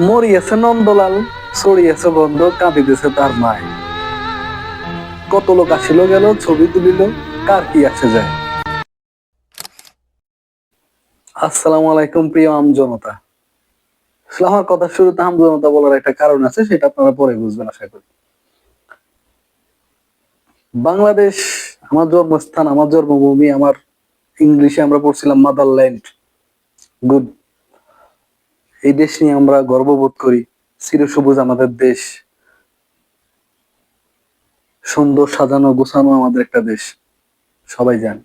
মরিয়েছে নন্দলাল ছড়িয়েছে বন্ধ কাঁদিতেছে তার মায়। কত লোক আসিল গেল, ছবি তুলিল, কার কি আসে যায়। আসসালামু আলাইকুম প্রিয় আম জনতা। আমার কথা শুরুতে আম জনতা বলার একটা কারণ আছে, সেটা আপনারা পরে বুঝবেন, আশা করি। বাংলাদেশ, আমার জন্মস্থান, আমার জন্মভূমি, আমার ইংলিশে আমরা পড়ছিলাম মাদারল্যান্ড গুড এই দেশ নিয়ে আমরা গর্ববোধ করি। চিরসবুজ আমাদের দেশ। সুন্দর সাজানো গোছানো আমাদের একটা দেশ। সবাই জানে।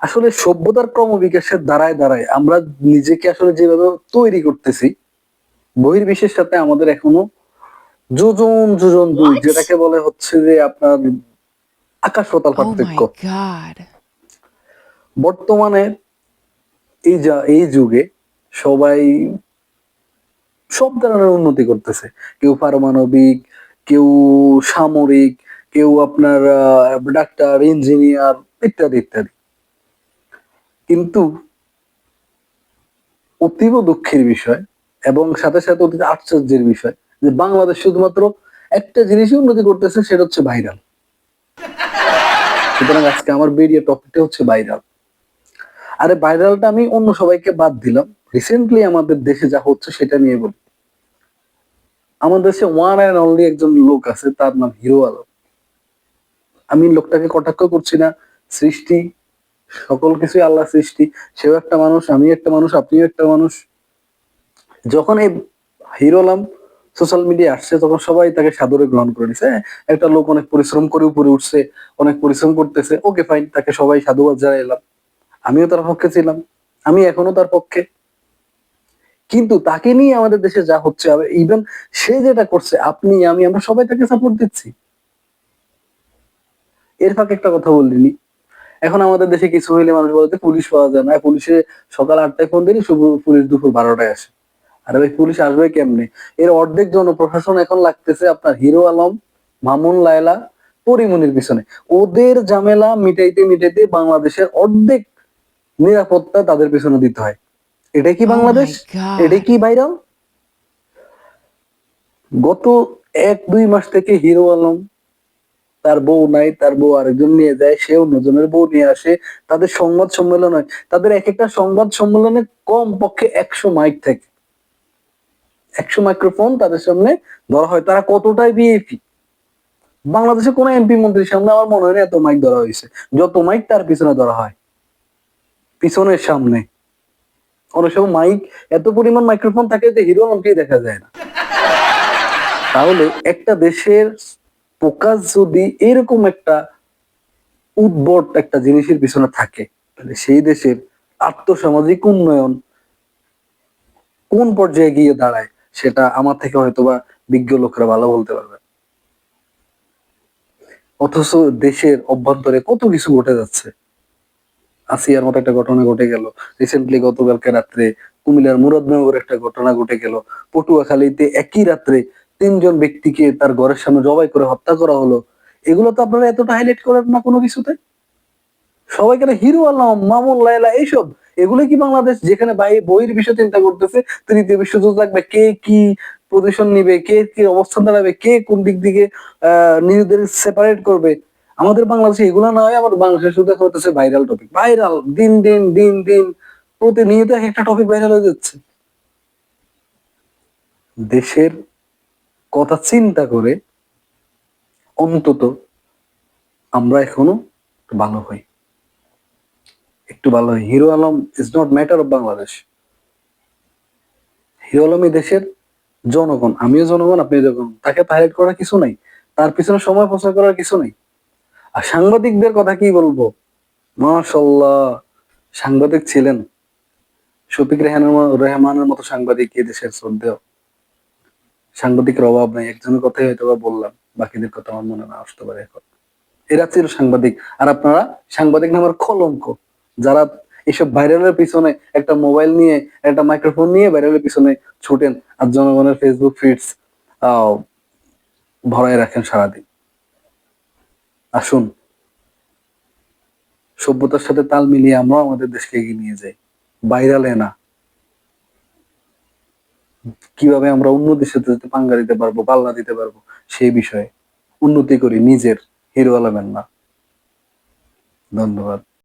আসলে সভ্যতার ক্রমবিকাশের দ্বারায় দ্বারায় আমরা নিজেকে আসলে যেভাবে তৈরি করতেছি বহির্বিশ্বের সাথে আমাদের এখনও যোজন যোজন দুই যেটাকে বলে হচ্ছে যে আপনার আকাশ পাতাল Oh পার্থক্য। বর্তমানে এই যা এই যুগে সবাই সব ধরনের উন্নতি করতেছে। কেউ পারমাণবিক, কেউ সামরিক, কেউ আপনার ডাক্তার, ইঞ্জিনিয়ার ইত্যাদি ইত্যাদি। কিন্তু অতীব দুঃখের বিষয় এবং সাথে সাথে অতীব আশ্চর্যের বিষয় যে বাংলাদেশ শুধুমাত্র একটা জিনিসই উন্নতি করতেছে, সেটা হচ্ছে ভাইরাল। সুতরাং আজকে আমার ভিডিও টপিকটা হচ্ছে ভাইরাল। আরে ভাইরালটা আমি অন্য সবাইকে বাদ দিলাম। রিসেন্টলি আমাদের দেশে যা হচ্ছে সেটা নিয়ে বলি। আমাদের দেশে ওয়ান অ্যান্ড অনলি একজন লোক আছে তার নাম হিরো আলম। আমি লোকটাকে কটাক্ষ করছি না। সৃষ্টি সকল কিছুই আল্লাহ সৃষ্টি। সেও একটা মানুষ আমি একটা মানুষ আপনিও একটা মানুষ। যখন এই হিরো আলম সোশ্যাল মিডিয়া আসছে তখন সবাই তাকে সাদরে গ্রহণ করে নিছে। হ্যাঁ, একটা লোক অনেক পরিশ্রম করে উপরে উঠছে অনেক পরিশ্রম করতেছে। ওকে ফাইন তাকে সবাই সাধুবাদ জানাইলাম। আমিও তার পক্ষে ছিলাম। আমি এখনও তার পক্ষে। কিন্তু তাকে নিয়ে আমাদের দেশে যা হচ্ছে ইভেন সে যেটা করছে, আপনি, আমি, আমরা সবাই তাকে সাপোর্ট দিচ্ছি। এর ফাঁকে একটা কথা বললিনি। এখন আমাদের দেশে কিছু হইলে মানুষ বলতে পুলিশ পাওয়া যায় না। পুলিশে সকাল আটটায় ফোন দিলি পুলিশ দুপুর বারোটায় আসে। আরে ভাই, পুলিশ আসবে কেমনে? এর অর্ধেক জনপ্রশাসন এখন লাগতেছে আপনার হিরো আলম, মামুন, লায়লা, পরিমনির পিছনে। ওদের ঝামেলা মিটাইতে মিটাইতে বাংলাদেশের অর্ধেক নিরাপত্তা তাদের পিছনে দিতে হয়। এটাই কি Oh বাংলাদেশ. এটাই কি ভাইরাল? গত এক দুই মাস থেকে হিরো আলম তার বউ নাই তার বউ আরেকজন নিয়ে যায় সে অন্যজনের বউ নিয়ে আসে। তাদের সংবাদ সম্মেলন হয়। তাদের এক একটা সংবাদ সম্মেলনে কম পক্ষে একশো মাইক থাকে। একশো মাইক্রোফোন তাদের সামনে ধরা হয়। তারা কতটাই বিএপি বাংলাদেশে কোন এমপি মন্ত্রীর সামনে আমার মনে হয় না এত মাইক ধরা হয়েছে। যত মাইক তার পিছনে ধরা হয়। পিছনের সামনে। অনেক সময় মাইক এত পরিমাণ মাইক্রোফোন থাকে যে হিরো দেখা যায় না। তাহলে একটা দেশের ফোকাস যদি এরকম একটা উদ্ভট একটা জিনিসের পিছনে থাকে, তাহলে সেই দেশের আর্থসামাজিক উন্নয়ন কোন পর্যায়ে গিয়ে দাঁড়ায়, সেটা আমার থেকে হয়তোবা বিজ্ঞ লোকরা ভালো বলতে পারবে। অথচ দেশের অভ্যন্তরে কত কিছু ঘটে যাচ্ছে। আসিয়ার মতো একটা ঘটনা ঘটে গেল। রিসেন্টলি গতকালকে রাত্রে কুমিল্লার মুরাদনগর একটা ঘটনা ঘটে গেল। পটুয়াখালীতে একই রাত্রে তিনজন ব্যক্তিকে তার ঘরের সামনে জবাই করে হত্যা করা হলো। এগুলো তো আপনারা এতটা হাইলাইট করেন না কোনো কিছুতে? সবাই কেন হিরো আলম, মামুন লাইলা এইসব? এগুলো কি বাংলাদেশ যেখানে বইয়ের বিষয় চিন্তা করতেছে, তৃতীয় বিশ্বযুদ্ধ লাগবে, কে কি পজিশন নিবে, কে কি অবস্থান দাঁড়াবে, কে কোন দিক দিকে, আহ, নিজেদের সেপারেট করবে? আমাদের বাংলাদেশে এগুলো না হয় আমার বাংলাদেশে শুধু দেখা হতেছে ভাইরাল টপিক ভাইরাল দিন দিন দিন দিন, প্রতিনিয়ত এক একটা টপিক ভাইরাল হয়ে যাচ্ছে। দেশের কথা চিন্তা করে অন্তত আমরা এখনও ভালো হই। একটু ভালো হই। Hero Alam is not matter of Bangladesh Hero Alam এই দেশের জনগণ, আমিও জনগণ, আপনিও জনগণ। তাকে হাইলাইট করার কিছু নাই। তার পিছনে সময় প্রচার করার কিছু নেই। আর সাংবাদিকদের কথা কি বলব? মাশাল্লাহ সাংবাদিক ছিলেন। শফিক রেহানের ম- রহমানের মতো সাংবাদিক এই দেশের শ্রদ্ধেয়। সাংবাদিকের অভাব নাই, একজনের কথাই হয়তো বা বললাম, বাকিদের কথা আমার মনে না আসতে পারে এখন। এরা ছিল সাংবাদিক, আর আপনারা, সাংবাদিক নামের কলঙ্ক। যারা এসব ভাইরালের পিছনে একটা মোবাইল নিয়ে, একটা মাইক্রোফোন নিয়ে ভাইরালের পিছনে ছুটেন, আর জনগণের ফেসবুক ফিডস ভরায় রাখেন সারাদিন। আসুন। সভ্যতার সাথে তাল মিলিয়ে আমরা আমাদের দেশকে এগিয়ে নিয়ে যাই। বাইরালে না। কীভাবে আমরা উন্নতির সাথে সাথে পাঙ্গা দিতে পারব, পাল্লা দিতে পারব, সেই বিষয়ে উন্নতি করি, নিজের হিরো আলমের না ধন্যবাদ।